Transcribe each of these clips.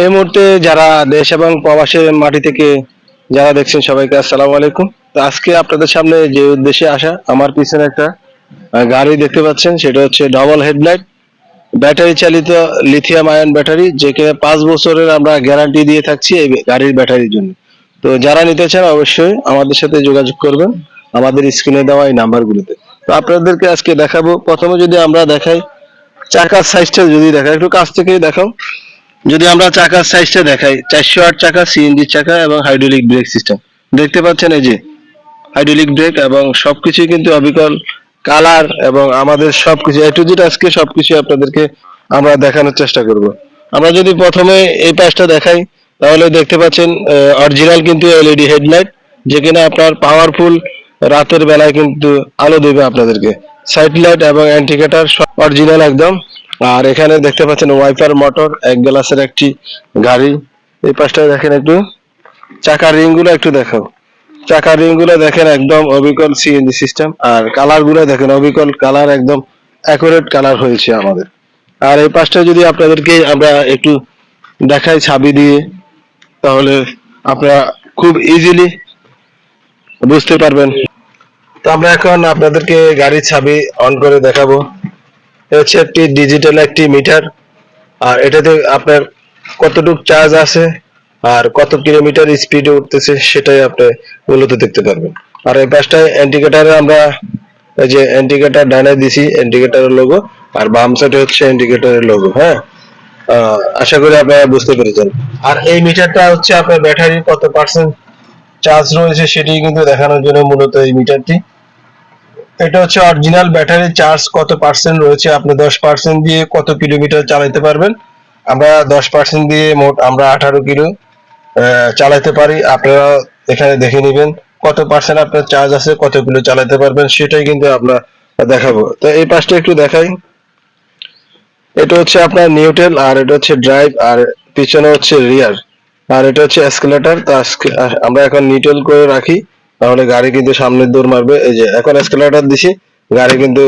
এই মুহূর্তে যারা দেশ এবং প্রবাসের মাটি থেকে যারা দেখছেন সবাইকে আসসালামু আলাইকুম। তো আজকে আপনাদের সামনে যে উদ্দেশ্যে আসা, আমার পিছনে একটা গাড়ি দেখতে পাচ্ছেন, সেটা হচ্ছে ডবল হেডলাইট ব্যাটারি চালিত লিথিয়াম আয়ন ব্যাটারি যেখানে পাঁচ বছরের আমরা গ্যারান্টি দিয়ে থাকছি এই গাড়ির ব্যাটারির জন্য। তো যারা নিতে চান অবশ্যই আমাদের সাথে যোগাযোগ করবেন, আমাদের স্ক্রিনে দেওয়া এই নাম্বারগুলোতে। তো আপনাদেরকে আজকে দেখাবো, প্রথমে যদি আমরা দেখাই, চাকার সাইজটা যদি দেখাই, একটু কাছ থেকেই দেখাও। যদি আমরা চাকার সাইজটা দেখাই, চারশো আট চাকা সিএনজি চাকা এবং হাইড্রোলিক ব্রেক সিস্টেম দেখতে পাচ্ছেন এই যে হাইড্রোলিক ব্রেক এবং সবকিছুই কিন্তু অবিকল কালার এবং আমাদের সবকিছু এ টু জেড আজকে সবকিছু আপনাদেরকে আমরা দেখানোর চেষ্টা করব। আমরা যদি প্রথমে এই পাশটা দেখাই, তাহলে দেখতে পাচ্ছেন অরিজিনাল কিন্তু এলইডি হেডলাইট যেখানে আপনার পাওয়ারফুল রাতের বেলায় কিন্তু আলো দেবে আপনাদেরকে। সাইড লাইট এবং অ্যান্টিকেটার অরিজিনাল একদম। আর এখানে দেখতে পাচ্ছেন ওয়াইপার মোটর, এক গ্লাসের একটি গাড়ি। এই পাশটা দেখেন একটু, চাকার রিংগুলো একটু দেখাও চাকার রিংগুলো দেখেন একদম অবিকল সিএনজি সিস্টেম আর কালারগুলো দেখেন অবিকল কালার, একদম অ্যাকুরেট কালার হয়েছে আমাদের। আর এই পাশটা যদি আপনাদেরকে আমরা একটু দেখাই ছাবি দিয়ে, তাহলে আপনারা খুব ইজিলি বুঝতে পারবেন। তো আমরা এখন আপনাদেরকে গাড়ির ছাবি অন করে দেখাবো। হচ্ছে একটি ডিজিটাল একটি মিটার আর এটাতে আপনার কতটুকু চার্জ আছে আর কত কিলোমিটার স্পিডে উঠতেছে সেটাই আপনি মূলত দেখতে পারবেন। আর এই পাশটায় ইন্ডিকেটারে আমরা এই যে ইন্ডিকেটার ডানে দিছি ইন্ডিকেটারের লোগো আর বাম সাইডে হচ্ছে ইন্ডিকেটারের লোগো হ্যাঁ? আশা করি আপনারা বুঝতে পেরেছেন। আর এই মিটারটা হচ্ছে আপনার ব্যাটারি কত পার্সেন্ট চার্জ রয়েছে সেটি কিন্তু দেখানোর জন্য মূলত এই মিটারটি এটা হচ্ছে অরিজিনাল ব্যাটারি চার্জ কত পার্সেন্ট রয়েছে? আপনি দশ পার্সেন্ট দিয়ে কত কিলোমিটার চালাতে পারবেন? আমরা দশ পার্সেন্ট দিয়ে মোট আমরা আঠারো কিলো চালাতে পারি। আপনারা এখানে দেখে নেবেন কত পার্সেন্ট আপনার চার্জ আছে, কত কিলো চালাতে পারবেন, সেটাই কিন্তু আমরা দেখাবো। তো এই পাশটা একটু দেখাই। এটা হচ্ছে আপনার নিউটেল, আর এটা হচ্ছে ড্রাইভ আর পিছনে হচ্ছে রিয়ার আর এটা হচ্ছে এসকেলেটর তো আমরা এখন নিউটেল করে রাখি। তাহলে গাড়ি কিন্তু সামনে দৌড় মারবে। এই যে, এখন এসকেলেটর দিছি, গাড়ি কিন্তু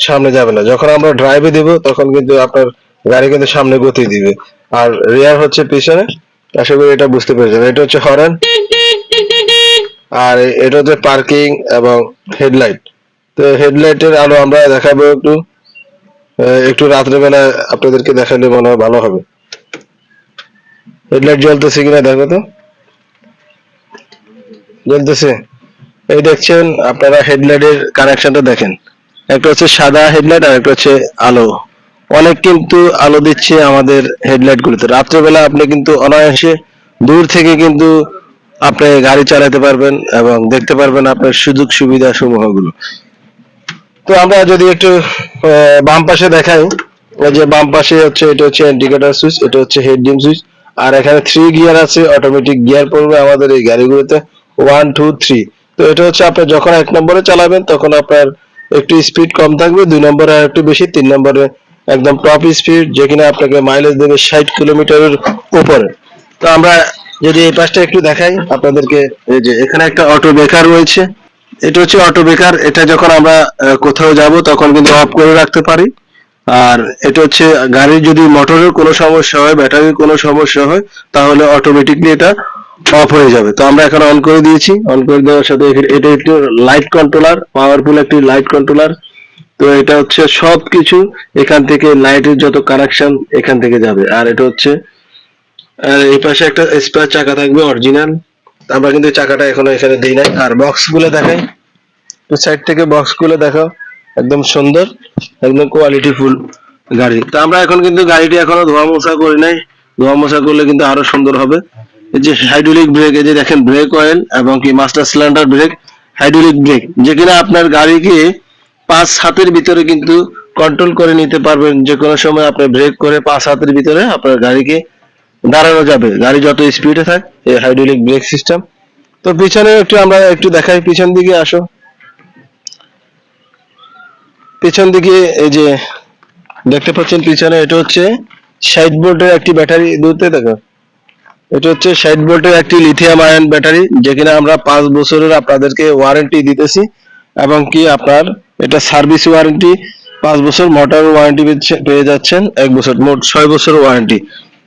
সামনে যাবে না। যখন আমরা ড্রাইভে দিব, তখন কিন্তু আপনার গাড়ি কিন্তু সামনে গতি দিবে। আর রিয়ার হচ্ছে পিছনে। আশা করি এটা বুঝতে পেরেছেন। এটা হচ্ছে হরেন আর এটা হচ্ছে পার্কিং এবং হেডলাইট তো হেডলাইটের আলো আমরা দেখাবো একটু। একটু রাত্রেবেলা আপনাদেরকে দেখালে মনে হয় ভালো হবে। হেডলাইট জ্বলতেছে কিনা দেখো তো। জ্বলতেছে? এই দেখছেন, আপনারা হেডলাইটের কানেকশনটা দেখেন। একটা হচ্ছে সাদা হেডলাইট আর একটা হচ্ছে আলো। অনেক কিন্তু আলো দিচ্ছে আমাদের হেডলাইট গুলোতে রাত্রেবেলা আপনি কিন্তু অনায়াসে দূর থেকে কিন্তু আপনি গাড়ি চালাতে পারবেন এবং দেখতে পারবেন আপনার সুযোগ সুবিধা সমূহগুলো তো আমরা যদি একটু বাম পাশে দেখাই যে বাম পাশে হচ্ছে, এটা হচ্ছে ইন্ডিকেটর সুইচ এটা হচ্ছে হেড ডিম সুইচ আর এখানে থ্রি গিয়ার আছে অটোমেটিক গিয়ার পড়বে আমাদের এই গাড়িগুলোতে। ওয়ান টু থ্রি তো এটা হচ্ছে আপনি যখন এক নম্বরে চালাবেন, তখন আপনার একটু স্পিড কম থাকবে, দুই নম্বরে আর একটু বেশি, তিন নম্বরে একদম টপ স্পিড যে কিনা আপনাকে মাইলেজ দেবে ষাট কিলোমিটারের উপরে। তো আমরা যদি এই পাশটা একটু দেখাই, আপনাদেরকে এই যে এখানে একটা অটো ব্রেকার রয়েছে। এটা হচ্ছে অটো ব্রেকার এটা যখন আমরা কোথাও যাব, তখন কিন্তু অফ করে রাখতে পারি। আর এটা হচ্ছে গাড়ির যদি মোটরের কোনো সমস্যা হয় ব্যাটারির কোনো সমস্যা হয়, তাহলে অটোমেটিকলি এটা অফ হয়ে যাবে। তো আমরা এখন অন করে দিয়েছি। অন করে দেওয়ার সাথে এটা একটু লাইট কন্ট্রোলার পাওয়ারফুল একটি লাইট কন্ট্রোলার তো এটা হচ্ছে সব কিছু এখান থেকে লাইটের যত কানেকশন এখান থেকে যাবে। আর এটা হচ্ছে, আর এই পাশে একটা স্পেয়ার চাকা থাকবে অরিজিনাল আমরা কিন্তু চাকাটা এখনও এখানে দিই নাই। আর বক্সগুলো দেখাই। তো সাইড থেকে বক্সগুলো দেখো একদম সুন্দর, একদম কোয়ালিটি ফুল গাড়ি। তো আমরা এখন কিন্তু গাড়িটি এখনও ধোয়া মোছা করি নাই। ধোয়া মোছা করলে কিন্তু আরও সুন্দর হবে। যে হাইড্রোলিক ব্রেক এই যে দেখেন ব্রেক অয়েল এবং কি master cylinder brake hydraulic brake যে কিনা আপনার গাড়িকে পাঁচ হাতের ভিতরে কিন্তু কন্ট্রোল করে নিতে পারবেন। যে কোনো সময় আপনি ব্রেক করে পাঁচ হাতের ভিতরে আপনার গাড়িকে দাঁড়ানো যাবে। গাড়ি যত স্পিডে থাক, এই হাইড্রোলিক ব্রেক সিস্টেম তো পিছনে একটু আমরা একটু দেখাই, পিছন দিকে আসো। পিছন দিকে এই যে দেখতে পাচ্ছেন, পিছনে এটা হচ্ছে ষাট ভোল্টের একটি ব্যাটারি দূরতে দেখো। এটা হচ্ছে ষাট ভোল্টের একটি লিথিয়াম আয়ন ব্যাটারি যেখানে আমরা পাঁচ বছরের আপনাদেরকে ওয়ারেন্টি দিতেছি, এবং কি আপনার এটা সার্ভিস ওয়ারেন্টি পাঁচ বছর মোটর ওয়ারেন্টি পেয়ে যাচ্ছেন, এক বছর, মোট ছয় বছর ওয়ারেন্টি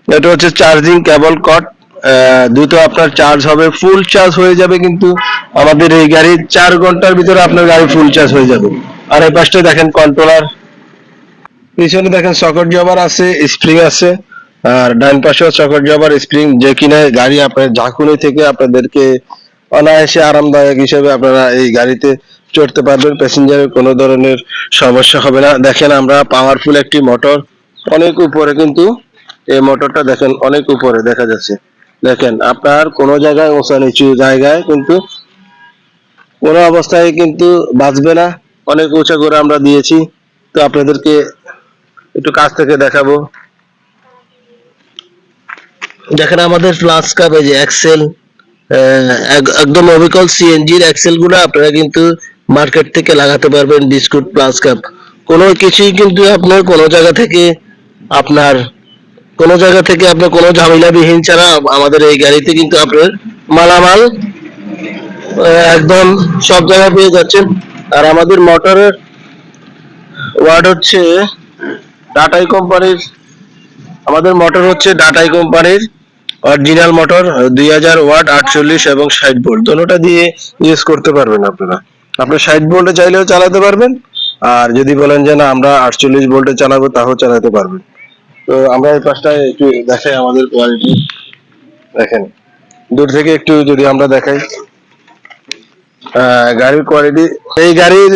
এটা হচ্ছে চার্জিং কেবল কট দ্রুত আপনার চার্জ হবে ফুল চার্জ হয়ে যাবে কিন্তু আমাদের এই গাড়ির চার ঘণ্টার ভিতরে আপনার গাড়ি ফুল চার্জ হয়ে যাবে। আর এই পাশটা দেখেন কন্ট্রোলার পিছনে দেখেন সকেট জবার আছে স্প্রিং আছে। আর ডান পাশেও সকেট জবার স্প্রিং যে কিনা গাড়ি আপনার ঝাঁকুনি থেকে আপনাদেরকে অনায়াসে আরামদায়ক হিসেবে আপনারা এই গাড়িতে চড়তে পারবেন। প্যাসেঞ্জারের কোনো ধরনের সমস্যা হবে না। দেখেন আমরা পাওয়ারফুল একটি মোটর অনেক উপরে কিন্তু এই মোটরটা দেখেন অনেক উপরে দেখা যাচ্ছে। দেখেন, আপনার কোনো জায়গায় উঁচা নিচু জায়গায় কিন্তু কোনো অবস্থায় কিন্তু বাঁচবে না। অনেক উঁচা করে আমরা দিয়েছি। তো আপনাদেরকে একটু কাছ থেকে দেখাবো। দেখেন আমাদের ফ্লাস কাপ এই যে এক্সেল একদম অবিকল সিএনজির এক্সেলগুলো আপনারা কিন্তু মার্কেট থেকে লাগাতে পারবেন বিস্কুট প্লাস কাপ কোনো কিছুই কিন্তু আপনার কোনো জায়গা থেকে আপনার, কোনো জায়গা থেকে আপনার কোনো ঝামেলাবিহীন ছাড়া আমাদের এই গাড়িতে কিন্তু আপনার মালামাল একদম সব জায়গায় পেয়ে যাচ্ছেন। আর আমাদের মোটরের ওয়ার্ড হচ্ছে টাটাই কোম্পানির আমাদের মোটর হচ্ছে টাটাই কোম্পানির অরিজিনাল মোটর দুই হাজার ওয়াট আটচল্লিশ এবং ষাট ভোল্ট দোনোটা দিয়ে ইউজ করতে পারবেন আপনারা। আপনি ষাট ভোল্টে চাইলেও চালাতে পারবেন, আর যদি বলেন যে না, আমরা আটচল্লিশ ভোল্টে চালাবো, তাও চালাতে পারবেন। তো আমরা এই পাশটায় একটু দেখাই আমাদের কোয়ালিটি দেখেন, দূর থেকে একটু যদি আমরা দেখাই। গাড়ির কোয়ালিটি এই গাড়ির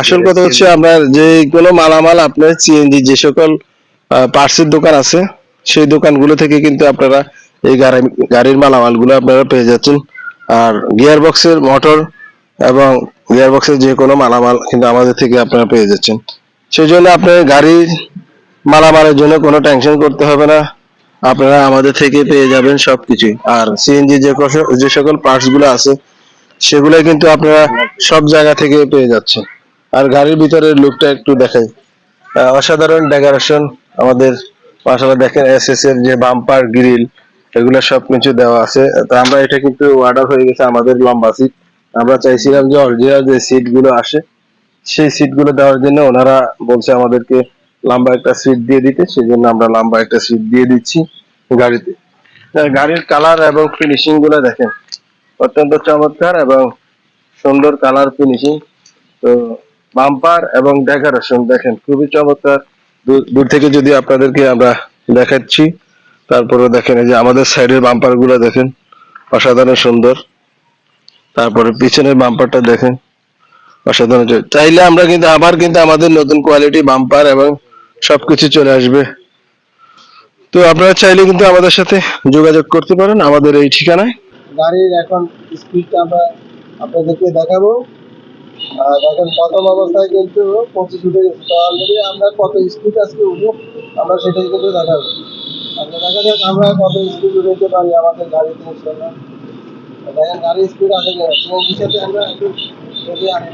আসল কথা হচ্ছে আমরা যে কোনো মালামাল আপনার সিএনজি যে সকল পার্টসের দোকান আছে। সেই দোকানগুলো থেকে কিন্তু আপনারা এই গাড়ি, গাড়ির মালামালগুলো আপনারা পেয়ে যাচ্ছেন। আর গিয়ার বক্সের মোটর এবং গিয়ার বক্সের যে কোনো মালামাল কিন্তু আমাদের থেকে আপনারা পেয়ে যাচ্ছেন। সেই জন্য আপনার গাড়ির মালামালের জন্য কোনো টেনশন করতে হবে না। আপনারা আমাদের থেকে পেয়ে যাবেন সবকিছুই আর সিএনজি যে যে সকল পার্টসগুলো আছে সেগুলো কিন্তু আপনারা সব জায়গা থেকে পেয়ে যাচ্ছেন। আর গাড়ির ভিতরের লুকটা একটু দেখাই। অসাধারণ ডেকোরেশন আমাদের মাসালা দেখেন এস এস এর যে বাম্পার গ্রিল এগুলো সব কিছু দেওয়া আছে। তো আমরা এটা কিন্তু অর্ডার হয়ে গেছে আমাদের লম্বা সিট আমরা চাইছিলাম যে অরিজিনাল যে সিটগুলো আসে, সেই সিটগুলো দেওয়ার জন্য ওনারা বলছে আমাদেরকে লম্বা একটা সিট দিয়ে দিতে। সেই জন্য আমরা লম্বা একটা সিট দিয়ে দিচ্ছি গাড়িতে। গাড়ির কালার এবং ফিনিশিংগুলো দেখেন, অত্যন্ত চমৎকার এবং সুন্দর কালার ফিনিশিং তো বাম্পার এবং ডেকোরেশন দেখেন, খুবই চমৎকার। দূর- থেকে যদি আপনাদেরকে আমরা দেখাচ্ছি, তারপরে দেখেন এই যে আমাদের সাইডের বাম্পারগুলো দেখেন, অসাধারণ সুন্দর। তারপরে পিছনের বাম্পারটা দেখেন, অসাধারণ চাইলে আমরা কিন্তু আবার কিন্তু আমাদের নতুন কোয়ালিটি বাম্পার এবং সবকিছু চলে আসবে। তো আপনারা চাইলে কিন্তু আমাদের সাথে যোগাযোগ করতে পারেন আমাদের এই ঠিকানায়। গাড়ির এখন স্পিডটা আমরা আপনাদেরকে দেখাবো। দেখেন প্রথম অবস্থায় কিন্তু পঁচিশ উঠে গেছে তো অলরেডি আমরা কত স্পিড আজকে উঠুক আমরা সেটাই কিন্তু দেখাবো। দেখা যাক আমরা কত স্পিড উঠাইতে পারি আমাদের গাড়িতে ইনশাল্লাহ দেখেন গাড়ির স্পিড কিনা সিএনজির সাথে আমরা একটু যদি আনি।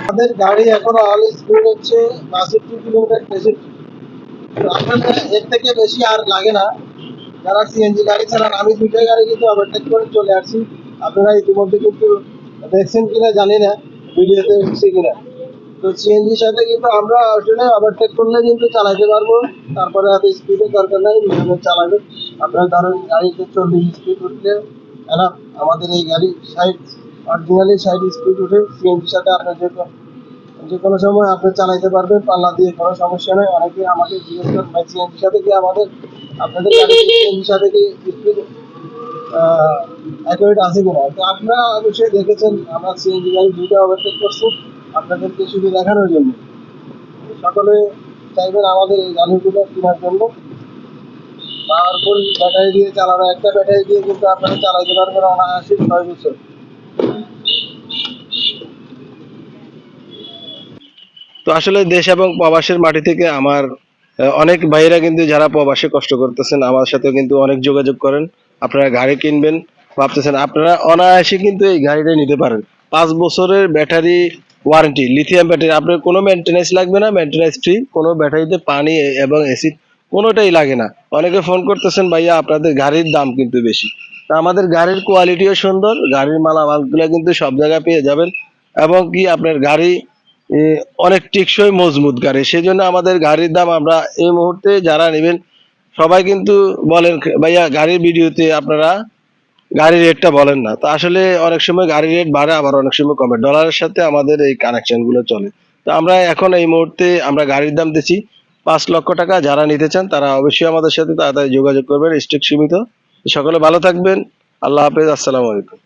আমাদের গাড়ি এখন অল স্পিড হচ্ছে বাষট্টি কিলোমিটার এর থেকে বেশি আর লাগে না। যারা সিএনজি গাড়ি চালান আমি দুইটা গাড়ি কিন্তু করে চলে আসছি। আপনারা ইতিমধ্যে কিন্তু দেখছেন কিনা জানি না, ভিডিওতে কিনা। তো সিএনজির সাথে কিন্তু আমরা আসলে করলে কিন্তু চালাতে পারব। তারপরে এত স্পিডের দরকার নাই আপনারা ধরেন গাড়িতে চল্লিশ স্পিড উঠলে না আমাদের এই গাড়ি ষাট অরিজিনালি ষাট স্পিড উঠে সিএনজির সাথে আপনার যে যে কোনো সময় আপনি চালাইতে পারবেন, পাল্লা দিয়ে কোনো সমস্যা নেই। অনেকে আমাকে জিজ্ঞেস করেন, ভাই সিএনজির সাথে কি আমাদের আপনাদের গাড়ি সিএনজির সাথে কি স্পিড অ্যাকুরেট আছে কিনা? তো আপনারা অবশ্যই দেখেছেন, আমরা সিএনজি গাড়ি দুইটা ওভারটেক করছি, আপনাদেরকে শুধু দেখানোর জন্য। সকলে চাইবেন আমাদের এই গাড়িগুলো কেনার জন্য। পাওয়ারফুল ব্যাটারি দিয়ে চালানো, একটা ব্যাটারি দিয়ে কিন্তু আপনারা চালাইতে পারবেন অনায়াসে ছয় বছর। তো আসলে দেশ এবং প্রবাসের মাটি থেকে আমার অনেক ভাইরা কিন্তু যারা প্রবাসে কষ্ট করতেছেন, আমার সাথে কিন্তু অনেক যোগাযোগ করেন। আপনারা গাড়ি কিনবেন, ভাবতেছেন আপনারা অনায়াসে কিন্তু এই গাড়িটা নিতে পারেন। পাঁচ বছরের ব্যাটারি ওয়ারেন্টি, লিথিয়াম ব্যাটারি, আপনার কোনো মেনটেন্যান্স লাগবে না মেনটেন্যান্স ফ্রি কোনো ব্যাটারিতে পানি এবং অ্যাসিড কোনোটাই লাগে না। অনেকে ফোন করতেছেন, ভাইয়া, আপনাদের গাড়ির দাম কিন্তু বেশি। তা আমাদের গাড়ির কোয়ালিটিও সুন্দর, গাড়ির মালামালগুলো কিন্তু সব জায়গায় পেয়ে যাবেন এবং কি আপনার গাড়ি অনেক টেকসই মজবুত গাড়ি। সেই জন্য আমাদের গাড়ির দাম আমরা এই মুহূর্তে যারা নেবেন, সবাই কিন্তু বলেন, ভাইয়া, গাড়ির ভিডিওতে আপনারা গাড়ির রেটটা বলেন না। তো আসলে অনেক সময় গাড়ির রেট বাড়ে, আবার অনেক সময় কমে। ডলারের সাথে আমাদের এই কানেকশনগুলো চলে। তো আমরা এখন এই মুহূর্তে আমরা গাড়ির দাম দিচ্ছি। পাঁচ লক্ষ টাকা যারা নিতে চান, তারা অবশ্যই আমাদের সাথে তাড়াতাড়ি যোগাযোগ করবেন, স্টক সীমিত। সকলে ভালো থাকবেন। আল্লাহ হাফেজ, আসসালামু আলাইকুম।